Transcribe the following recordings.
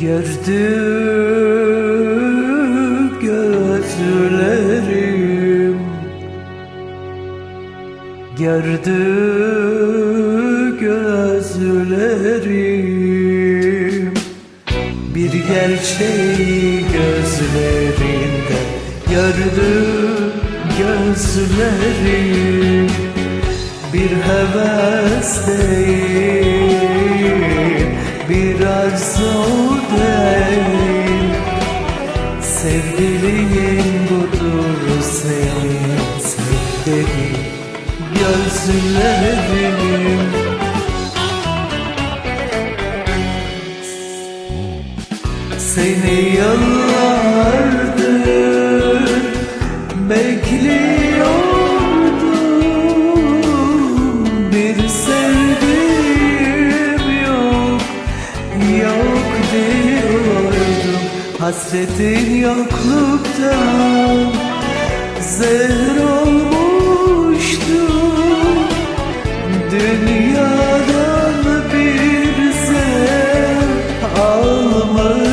Gördü gözlerim. Gördü gözlerim. Bir gerçeği gözlerinde Gördü gözlerim. Bir heves değil Bir arzu değil Sevgiliyin budur senin. Sevdiğin gözlerim. Seni yıllardır Hasretin yokluktan zehir olmuştu. Dünyadan bir zevk almıyorum.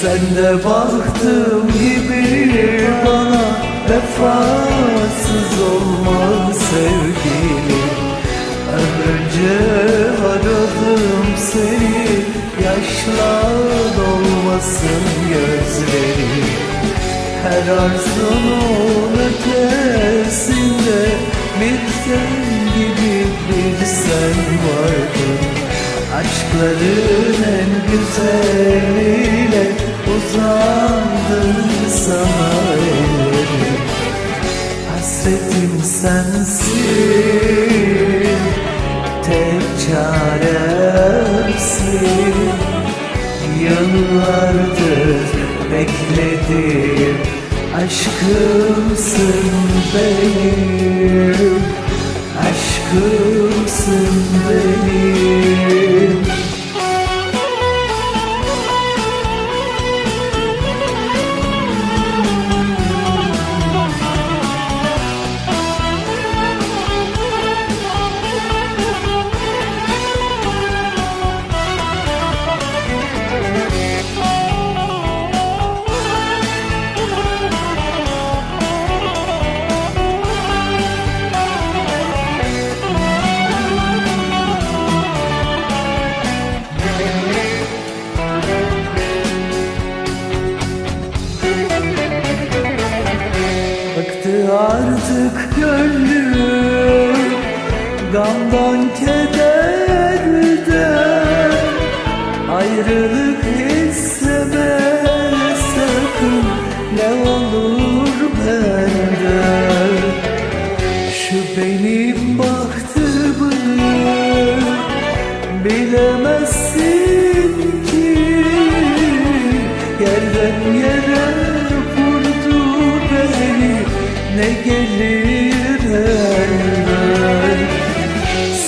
Sen de baktığım gibi bana vefasız olma sevgilim. Ömrünce yaşla dolmasın gözlerim her arzunun ötesinde bir sen gibi bir sen vardın. Aşkların en güzeliyle uzandı sana ellerim Hasretim sensin, tek çaremsin Yıllardır bekledim Aşkımsın benim Bıktı artık gönlüm. Gamdan kederden Ayrılık isteme sakın. Ne olur benden Şu benim bahtımı Bilemezsin ki. Yerden yere Ne gelir elden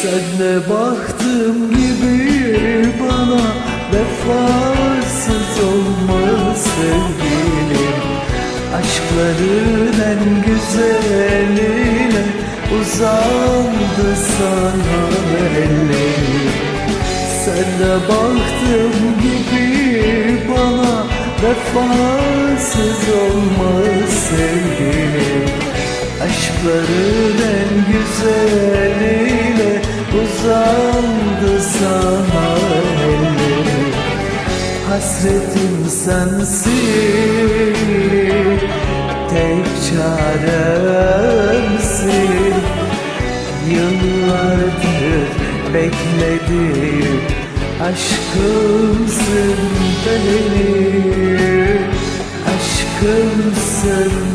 Sen de baktım gibi bana Vefasız olma sevgilim. Aşkların en güzeline Uzandı sana ellerim. Sen de baktım gibi bana Vefasız olma sevgilim Aşkların en güzeliyle Uzandı sana ellerim Hasretim sensin Tek çaremsin Yıllardır bekledim Aşkımsın benim Aşkımsın